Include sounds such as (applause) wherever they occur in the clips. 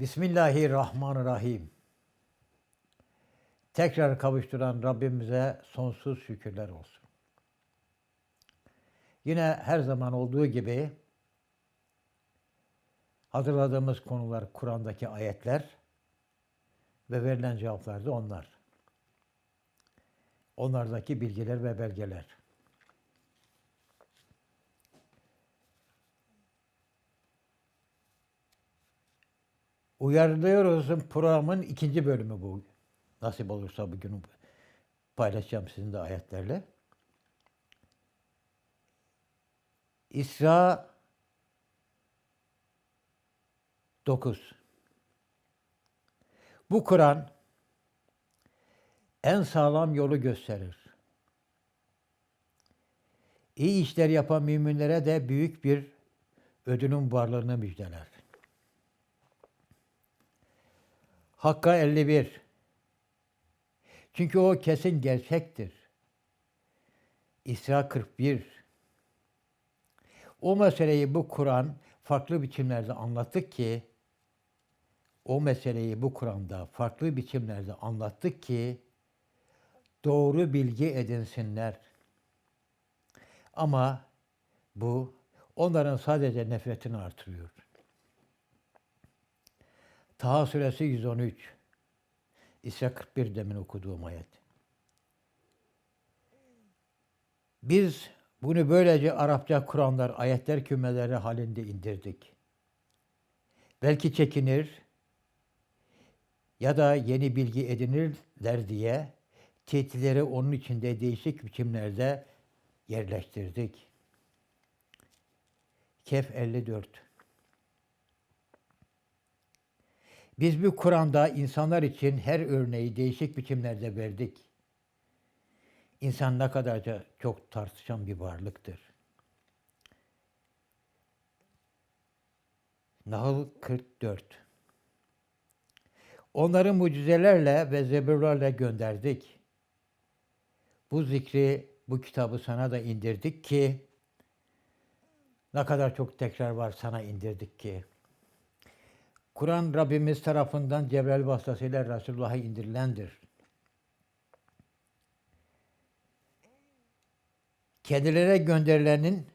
Bismillahirrahmanirrahim. Tekrar kavuşturan Rabbimize sonsuz şükürler olsun. Yine her zaman olduğu gibi hazırladığımız konular Kur'an'daki ayetler ve verilen cevaplar da onlar. Onlardaki bilgiler ve belgeler. Uyarlıyoruz'un programın ikinci bölümü bu. Nasip olursa bugün paylaşacağım sizin de ayetlerle. İsra 9. Bu Kur'an en sağlam yolu gösterir. İyi işler yapan müminlere de büyük bir ödülün varlığını müjdeler. Hakka 51. Çünkü o kesin gerçektir. İsra 41. O meseleyi bu Kur'an farklı biçimlerde anlattık ki o meseleyi bu Kur'an'da farklı biçimlerde anlattık ki doğru bilgi edinsinler. Ama bu onların sadece nefretini artırıyor. Taha suresi 113. İsra 41 demin okuduğum ayet. Biz bunu böylece Arapça Kur'anlar, ayetler kümeleri halinde indirdik. Belki çekinir ya da yeni bilgi edinirler diye tehditleri onun içinde değişik biçimlerde yerleştirdik. Kehf 54 Biz bu Kur'an'da insanlar için her örneği değişik biçimlerde verdik. İnsan ne kadarca çok tartışan bir varlıktır. Nahl 44 Onları mucizelerle ve zebirlerle gönderdik. Bu zikri, bu kitabı sana da indirdik ki ne kadar çok tekrar var sana indirdik ki. Kur'an Rabbimiz tarafından Cebrail vasıtasıyla Resulullah'a indirilendir. Kendilerine gönderilenin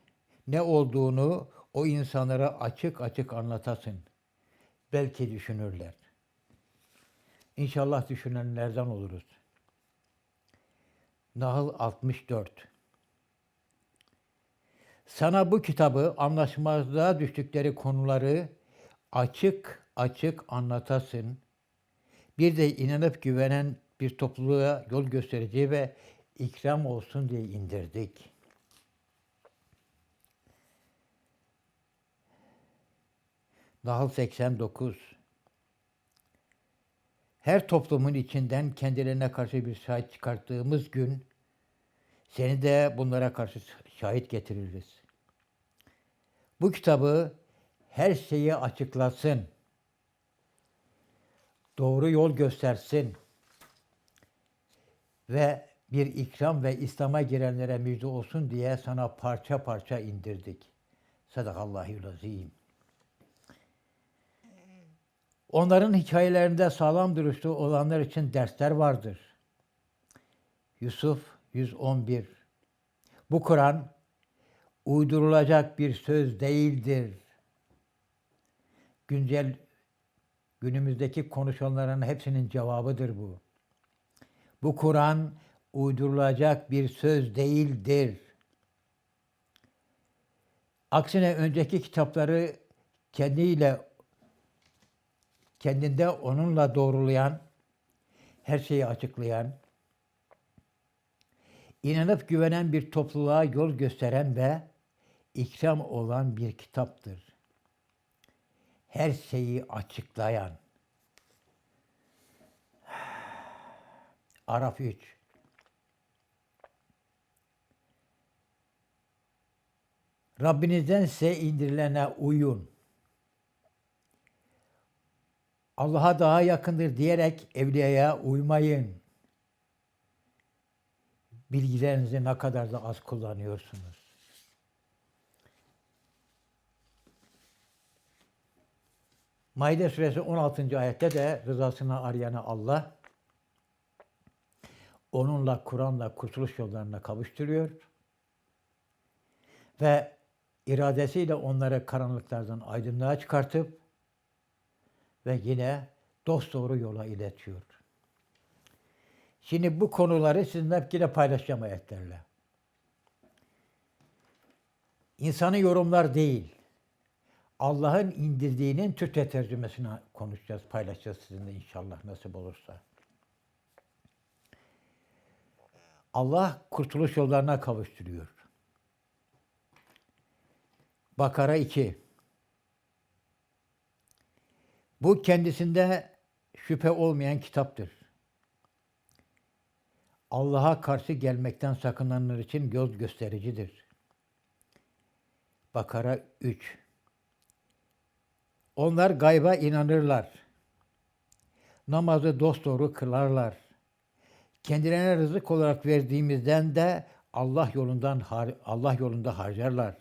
ne olduğunu o insanlara açık açık anlatasın. Belki düşünürler. İnşallah düşünenlerden oluruz. Nahl 64 Sana bu kitabı anlaşmazlığa düştükleri konuları açık açık anlatasın. Bir de inanıp güvenen bir topluluğa yol gösterici ve ikram olsun diye indirdik. Nahl 89 Her toplumun içinden kendilerine karşı bir şahit çıkarttığımız gün seni de bunlara karşı şahit getiririz. Bu kitabı her şeyi açıklasın. Doğru yol göstersin. Ve bir ikram ve İslam'a girenlere müjde olsun diye sana parça parça indirdik. Sadakallahü'l-azim. Onların hikayelerinde sağlam duruşlu olanlar için dersler vardır. Yusuf 111 Bu Kur'an uydurulacak bir söz değildir. Güncel günümüzdeki konuşanların hepsinin cevabıdır bu. Bu Kur'an uydurulacak bir söz değildir. Aksine önceki kitapları kendiyle kendinde onunla doğrulayan, her şeyi açıklayan, inanıp güvenen bir topluluğa yol gösteren ve ikram olan bir kitaptır. Her şeyi açıklayan. (sighs) Araf 3 Rabbinizden size indirilene uyun. Allah'a daha yakındır diyerek evliyaya uymayın. Bilgilerinizi ne kadar da az kullanıyorsunuz. Maide suresi 16. ayette de rızasını arayanı Allah onunla Kur'an'la kurtuluş yollarına kavuşturuyor ve iradesiyle onları karanlıklardan aydınlığa çıkartıp ve yine dost doğru yola iletiyor. Şimdi bu konuları sizinle yine paylaşacağım ayetlerle. İnsanı yorumlar değil, Allah'ın indirdiğinin Türkçe tercümesini konuşacağız, paylaşacağız sizinle inşallah nasip olursa. Allah kurtuluş yollarına kavuşturuyor. Bakara 2. Bu kendisinde şüphe olmayan kitaptır. Allah'a karşı gelmekten sakınanlar için göz göstericidir. Bakara 3 Onlar gayba inanırlar. Namazı dosdoğru kılarlar. Kendilerine rızık olarak verdiğimizden de Allah yolundan Allah yolunda harcarlar.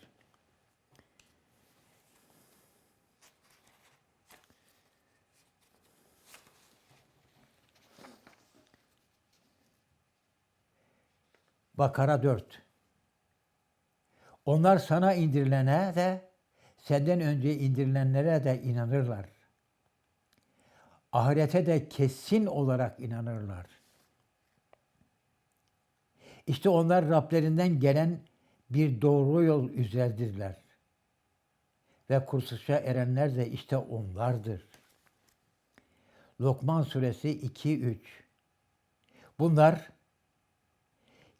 Bakara 4 Onlar sana indirilene de senden önce indirilenlere de inanırlar. Ahirete de kesin olarak inanırlar. İşte onlar Rablerinden gelen bir doğru yol üzerdirler. Ve kurtuluşa erenler de işte onlardır. Lokman suresi 2-3 Bunlar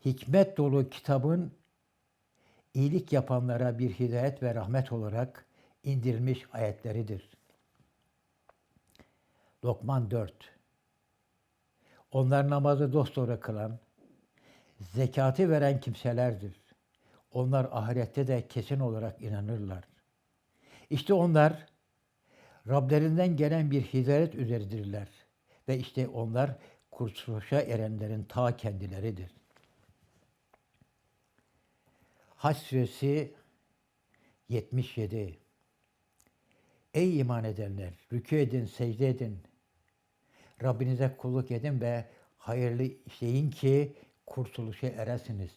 hikmet dolu kitabın iyilik yapanlara bir hidayet ve rahmet olarak indirilmiş ayetleridir. Lokman 4 Onlar namazı dosdoğru kılan, zekatı veren kimselerdir. Onlar ahirette de kesin olarak inanırlar. İşte onlar Rablerinden gelen bir hidayet üzeridirler. Ve işte onlar kurtuluşa erenlerin ta kendileridir. Haç suresi 77 Ey iman edenler! Rükû edin, secde edin. Rabbinize kulluk edin ve hayırlı işleyin ki kurtuluşa eresiniz.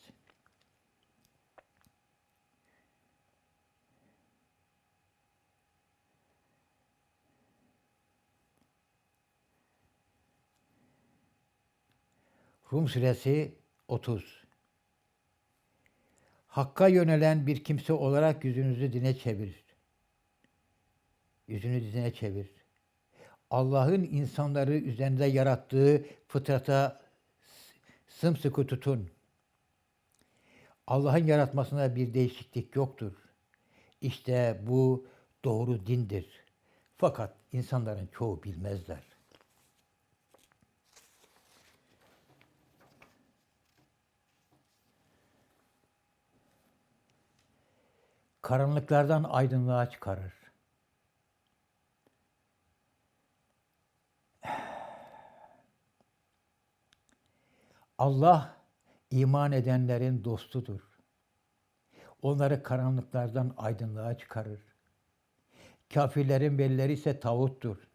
Rum suresi 30 Hakka yönelen bir kimse olarak yüzünüzü dine çevir. Yüzünü dine çevir. Allah'ın insanları üzerinde yarattığı fıtrata sımsıkı tutun. Allah'ın yaratmasında bir değişiklik yoktur. İşte bu doğru dindir. Fakat insanların çoğu bilmezler. Karanlıklardan aydınlığa çıkarır. Allah iman edenlerin dostudur. Onları karanlıklardan aydınlığa çıkarır. Kafirlerin velileri ise tağuttur.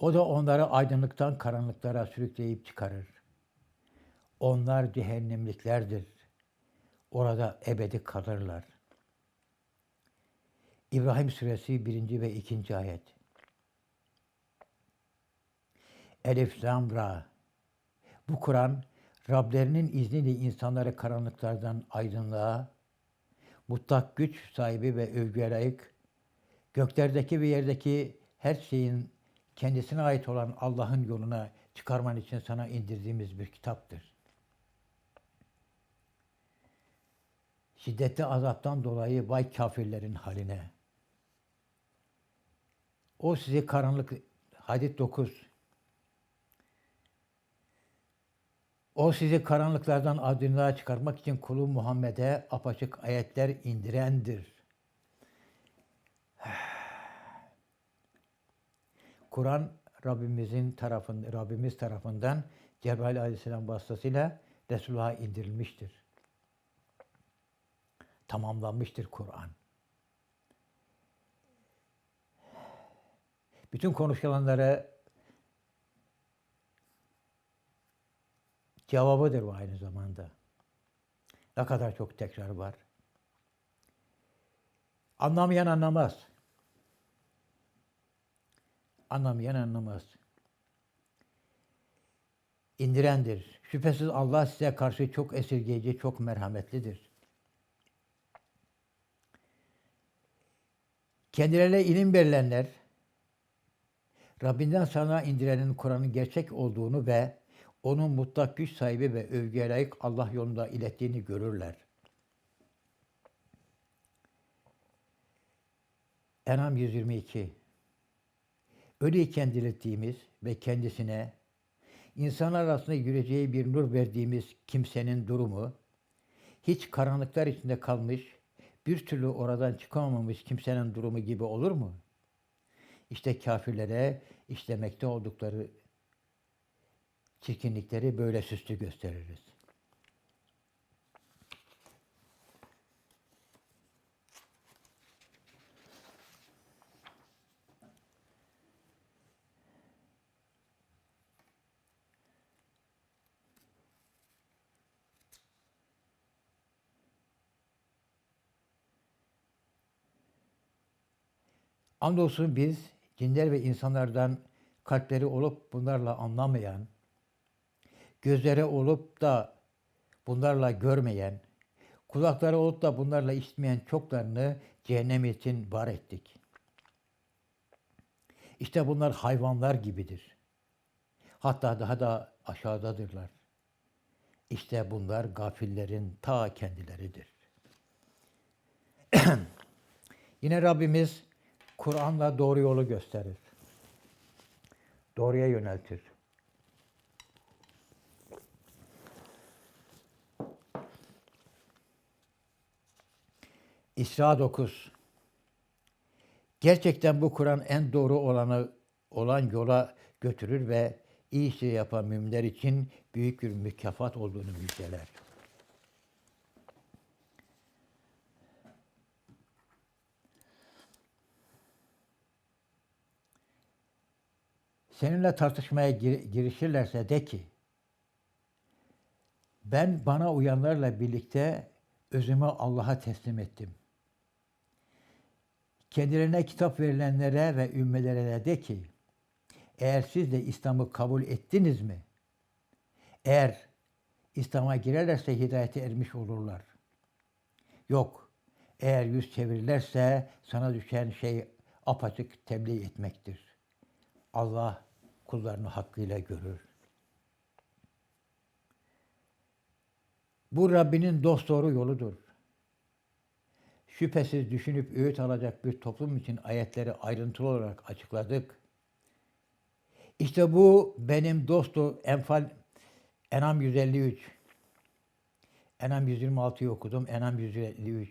O da onları aydınlıktan karanlıklara sürükleyip çıkarır. Onlar cehennemliklerdir. Orada ebedi kalırlar. İbrahim Suresi 1. ve 2. ayet. Elif Lam Ra bu Kur'an Rablerinin izniyle insanları karanlıklardan aydınlığa, mutlak güç sahibi ve övgüye layık, göklerdeki ve yerdeki her şeyin kendisine ait olan Allah'ın yoluna çıkarman için sana indirdiğimiz bir kitaptır. Şiddetli azaptan dolayı vay kafirlerin haline. O sizi karanlık, hadit 9, O sizi karanlıklardan aydınlığa çıkarmak için kulu Muhammed'e apaçık ayetler indirendir. (sighs) Kur'an Rabbimizin tarafın, Rabbimiz tarafından Cebrail Aleyhisselam vasıtasıyla Resulullah'a indirilmiştir. Tamamlanmıştır Kur'an. Bütün konuşulanlara cevabıdır bu aynı zamanda. Ne kadar çok tekrar var. Anlamayan anlamaz. Anlamayan anlamaz. İndirendir. Şüphesiz Allah size karşı çok esirgeyici, çok merhametlidir. Kendilerine ilim verilenler, Rabbinden sana indirenin Kur'an'ın gerçek olduğunu ve onun mutlak güç sahibi ve övgüye layık Allah yolunda ilettiğini görürler. Enam 122 Öyleyken dilettiğimiz ve kendisine insanlar arasında yüreceği bir nur verdiğimiz kimsenin durumu, hiç karanlıklar içinde kalmış, bir türlü oradan çıkamamış kimsenin durumu gibi olur mu? İşte kafirlere işlemekte oldukları çirkinlikleri böyle süslü gösteririz. Andolsun biz cinler ve insanlardan kalpleri olup bunlarla anlamayan, gözleri olup da bunlarla görmeyen, kulakları olup da bunlarla işitmeyen çoklarını cehennem için var ettik. İşte bunlar hayvanlar gibidir. Hatta daha da aşağıdadırlar. İşte bunlar gafillerin ta kendileridir. (clears throat) Yine Rabbimiz Kur'an'la doğru yolu gösterir. Doğruya yöneltir. İsra 9 Gerçekten bu Kur'an en doğru olanı olan yola götürür ve iyi şey yapan müminler için büyük bir mükafat olduğunu müjdeler. Seninle tartışmaya gir- girişirlerse de ki, ben bana uyanlarla birlikte özümü Allah'a teslim ettim. Kendilerine kitap verilenlere ve ümmelere de ki, eğer siz de İslam'ı kabul ettiniz mi? Eğer İslam'a girerlerse hidayete ermiş olurlar. Yok, eğer yüz çevirirlerse sana düşen şey apaçık tebliğ etmektir. Allah kullarını hakkıyla görür. Bu Rabbinin dosdoğru yoludur. Şüphesiz düşünüp öğüt alacak bir toplum için ayetleri ayrıntılı olarak açıkladık. İşte bu benim dostu Enfal Enam 153. Enam 126'yı okudum. Enam 153.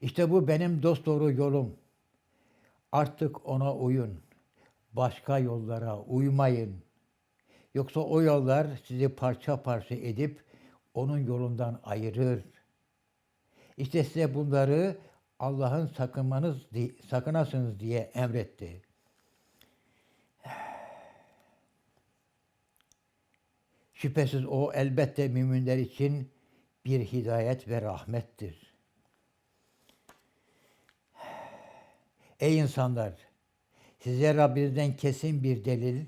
İşte bu benim dost doğru yolum. Artık ona uyun. Başka yollara uymayın. Yoksa o yollar sizi parça parça edip onun yolundan ayırır. İşte size bunları Allah'ın sakınmanız, sakınasınız diye emretti. Şüphesiz o elbette müminler için bir hidayet ve rahmettir. Ey insanlar! Size Rabbinizden kesin bir delil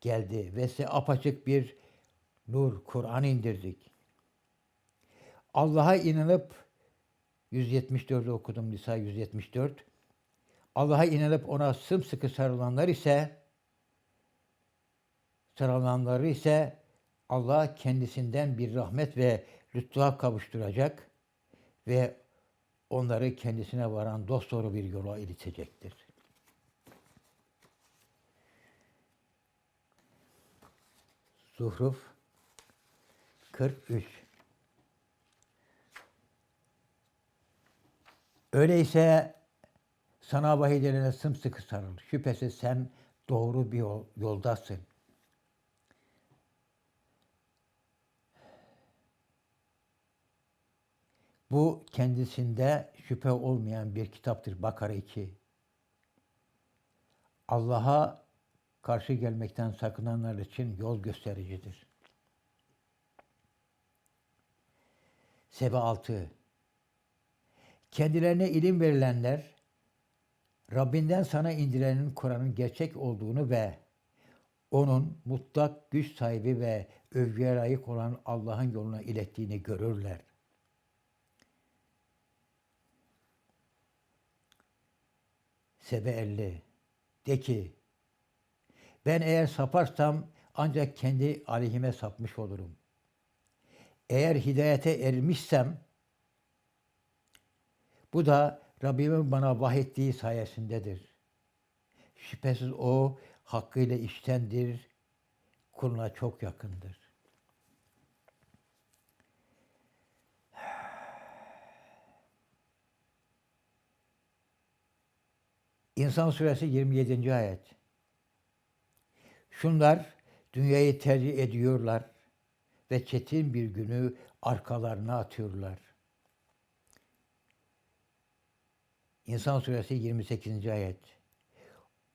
geldi ve size apaçık bir nur, Kur'an indirdik. Allah'a inanıp 174'ü okudum Nisa 174. Allah'a inanıp ona sımsıkı sarılanlar ise sarılanları ise Allah kendisinden bir rahmet ve lütfuğa kavuşturacak ve onları kendisine varan dosdoğru bir yola iletecektir. Zuhruf 43 Öyleyse sana vahiylerine sımsıkı sarıl. Şüphesiz sen doğru bir yol, yoldasın. Bu kendisinde şüphe olmayan bir kitaptır. Bakara 2. Allah'a karşı gelmekten sakınanlar için yol göstericidir. Sebe 6 Kendilerine ilim verilenler, Rabbinden sana indirenin Kur'an'ın gerçek olduğunu ve onun mutlak güç sahibi ve övgüye layık olan Allah'ın yoluna ilettiğini görürler. Sebe 50 De ki, ben eğer saparsam ancak kendi aleyhime sapmış olurum. Eğer hidayete ermişsem, bu da Rabbimin bana vahyettiği sayesindedir. Şüphesiz o hakkıyla iştendir, kuluna çok yakındır. İnsan suresi 27. ayet. Şunlar dünyayı tercih ediyorlar ve çetin bir günü arkalarına atıyorlar. İnsan suresi 28. ayet.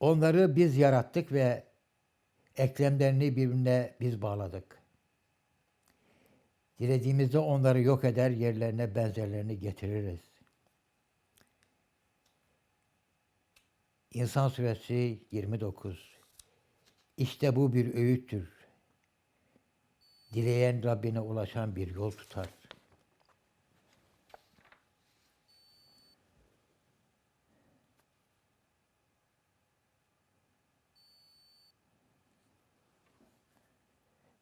Onları biz yarattık ve eklemlerini birbirine biz bağladık. Dilediğimizde onları yok eder, yerlerine benzerlerini getiririz. İnsan suresi 29. İşte bu bir öğüttür. Dileyen Rabbine ulaşan bir yol tutar.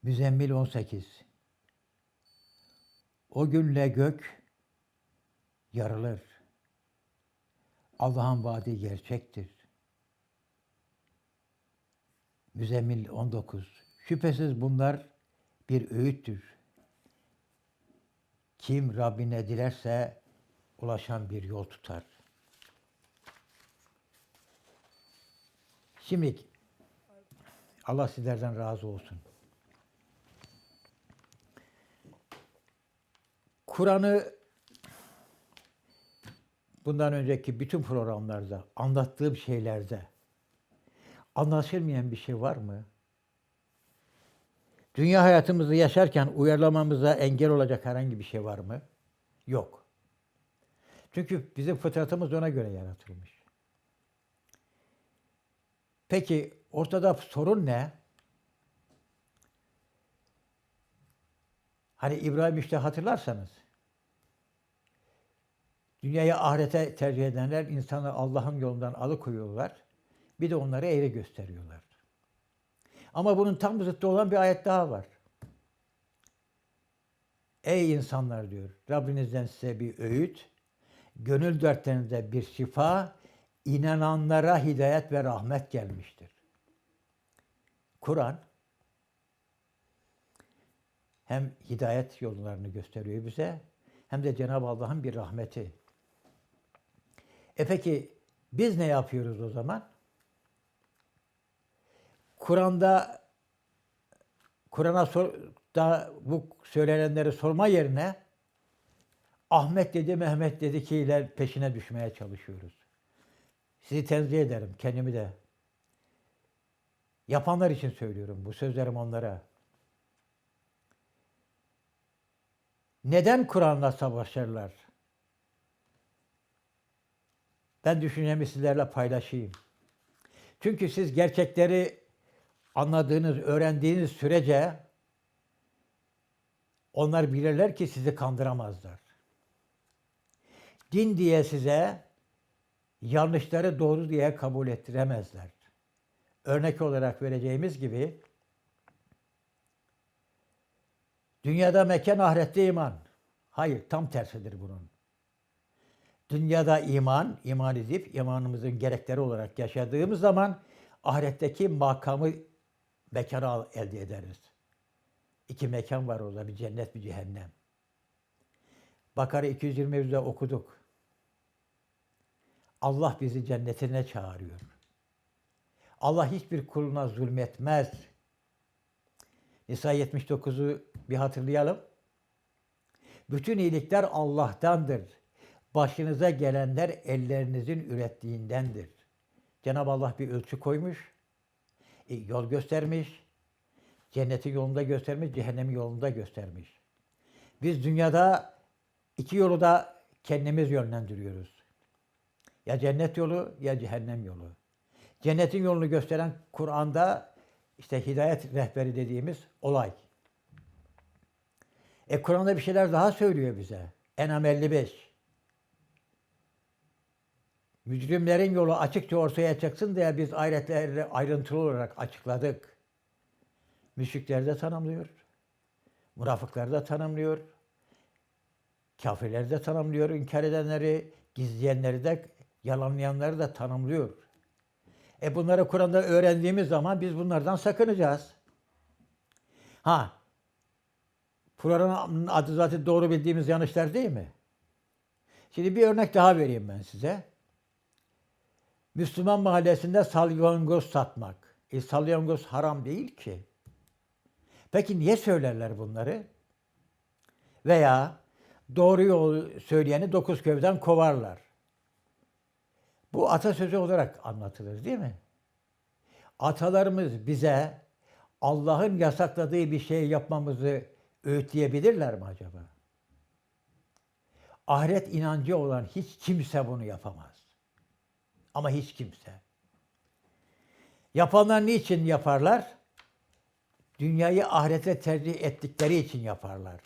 Müzemmil 18 O günle gök yarılır. Allah'ın vaadi gerçektir. Müzemmil 19 Şüphesiz bunlar bir öğüttür. Kim Rabbine dilerse ulaşan bir yol tutar. Şimdi Allah sizlerden razı olsun. Kur'an'ı bundan önceki bütün programlarda anlattığım şeylerde anlaşılmayan bir şey var mı? Dünya hayatımızı yaşarken uyarlamamıza engel olacak herhangi bir şey var mı? Yok. Çünkü bizim fıtratımız ona göre yaratılmış. Peki ortada sorun ne? Hani İbrahim işte hatırlarsanız dünyayı ahirete tercih edenler insanı Allah'ın yolundan alıkoyuyorlar. Bir de onları eğri gösteriyorlar. Ama bunun tam zıttı olan bir ayet daha var. Ey insanlar diyor, Rabbinizden size bir öğüt, gönül dertlerinize bir şifa, inananlara hidayet ve rahmet gelmiştir. Kur'an hem hidayet yollarını gösteriyor bize hem de Cenab-ı Allah'ın bir rahmeti. E peki biz ne yapıyoruz o zaman? Kur'an'da Kur'an'a da bu söylenenleri sorma yerine Ahmet dedi, Mehmet dedi ki ile peşine düşmeye çalışıyoruz. Sizi tenzih ederim, kendimi de. Yapanlar için söylüyorum bu sözlerim onlara. Neden Kur'an'la savaşırlar? Ben düşüncemi sizlerle paylaşayım. Çünkü siz gerçekleri anladığınız, öğrendiğiniz sürece onlar bilirler ki sizi kandıramazlar. Din diye size yanlışları doğru diye kabul ettiremezler. Örnek olarak vereceğimiz gibi dünyada mekan ahirette iman. Hayır tam tersidir bunun. Dünyada iman, iman edip imanımızın gerekleri olarak yaşadığımız zaman ahiretteki makamı mekanı elde ederiz. İki mekan var orada, bir cennet bir cehennem. Bakara 220'de okuduk. Allah bizi cennetine çağırıyor. Allah hiçbir kuluna zulmetmez. Nisa 79'u bir hatırlayalım. Bütün iyilikler Allah'tandır. Başınıza gelenler ellerinizin ürettiğindendir. Cenab-ı Allah bir ölçü koymuş. E, yol göstermiş. Cenneti yolunda göstermiş, cehennemi yolunda göstermiş. Biz dünyada iki yolu da kendimiz yönlendiriyoruz. Ya cennet yolu ya cehennem yolu. Cennetin yolunu gösteren Kur'an'da işte hidayet rehberi dediğimiz olay. E Kur'an'da bir şeyler daha söylüyor bize. Enam 55. Mücrimlerin yolu açıkça ortaya çıksın diye biz ayetleri ayrıntılı olarak açıkladık. Müşrikleri de tanımlıyor. Münafıkları da tanımlıyor. Kafirleri de tanımlıyor. inkar edenleri, gizleyenleri de, yalanlayanları da tanımlıyor. E bunları Kur'an'da öğrendiğimiz zaman biz bunlardan sakınacağız. Ha, Kur'an'ın adı zaten doğru bildiğimiz yanlışlar değil mi? Şimdi bir örnek daha vereyim ben size. Müslüman mahallesinde salyangoz satmak. E salyangoz haram değil ki. Peki niye söylerler bunları? Veya doğru yol söyleyeni dokuz köyden kovarlar. Bu atasözü olarak anlatılır değil mi? Atalarımız bize Allah'ın yasakladığı bir şey yapmamızı öğütleyebilirler mi acaba? Ahiret inancı olan hiç kimse bunu yapamaz. Ama hiç kimse. Yapanlar niçin yaparlar? Dünyayı ahirete tercih ettikleri için yaparlar.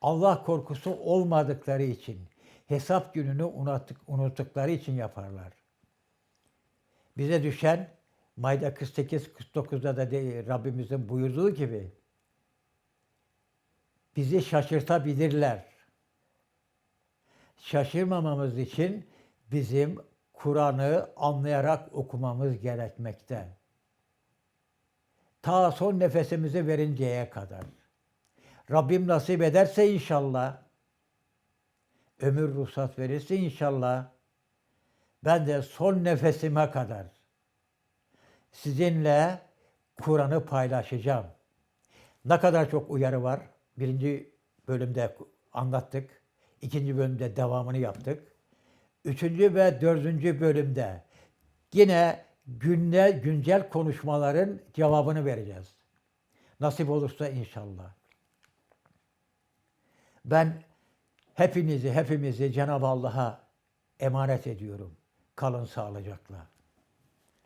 Allah korkusu olmadıkları için, hesap gününü unuttuk, unuttukları için yaparlar. Bize düşen Mayda 48-49'da da de, Rabbimizin buyurduğu gibi bizi şaşırtabilirler. Şaşırmamamız için bizim Kur'an'ı anlayarak okumamız gerekmekte. Ta son nefesimizi verinceye kadar. Rabbim nasip ederse inşallah, ömür ruhsat verirse inşallah, ben de son nefesime kadar sizinle Kur'an'ı paylaşacağım. Ne kadar çok uyarı var. Birinci bölümde anlattık. ikinci bölümde devamını yaptık. Üçüncü ve dördüncü bölümde yine günde güncel konuşmaların cevabını vereceğiz. Nasip olursa inşallah. Ben hepinizi, hepimizi Cenab-ı Allah'a emanet ediyorum. Kalın sağlıcakla.